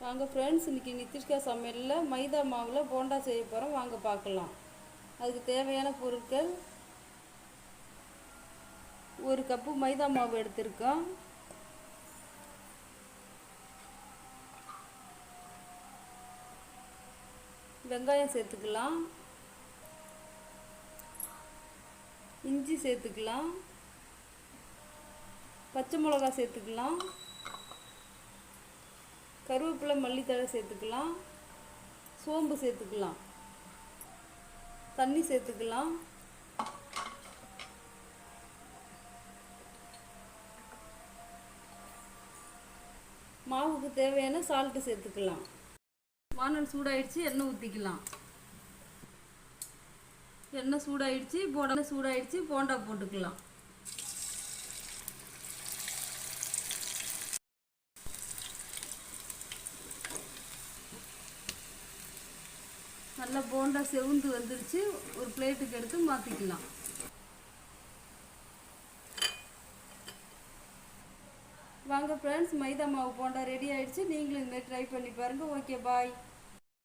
வாங்க ஃப்ரெண்ட்ஸ் இன்றைக்கி நித்திஷ்கா சமையலில் மைதா மாவில் போண்டா செய்ய போகிறோம் வாங்க பார்க்கலாம். அதுக்கு தேவையான பொருட்கள். ஒரு கப்பு மைதா மாவு எடுத்திருக்கோம். வெங்காயம் சேர்த்துக்கலாம். இஞ்சி சேர்த்துக்கலாம். பச்சை மிளகா சேர்த்துக்கலாம். கருவேப்பிலை மல்லித்தழை சேர்த்துக்கலாம். சோம்பு சேர்த்துக்கலாம். தண்ணி சேர்த்துக்கலாம். மாவுக்கு தேவையான சால்ட்டு சேர்த்துக்கலாம். வானல் சூடாயிடுச்சு எண்ணெய் ஊற்றிக்கலாம் எண்ணெய் சூடாயிடுச்சு போட சூடாயிடுச்சு போண்டா போட்டுக்கலாம். நல்லா போண்டா செவுந்து வந்துருச்சு. ஒரு பிளேட்டுக்கு எடுத்து மாற்றிக்கலாம் வாங்க ஃப்ரெண்ட்ஸ் மைதா மாவு போண்டா ரெடி ஆயிடுச்சு. நீங்களும் இதுமாதிரி ட்ரை பண்ணி பாருங்கள் ஓகே பாய்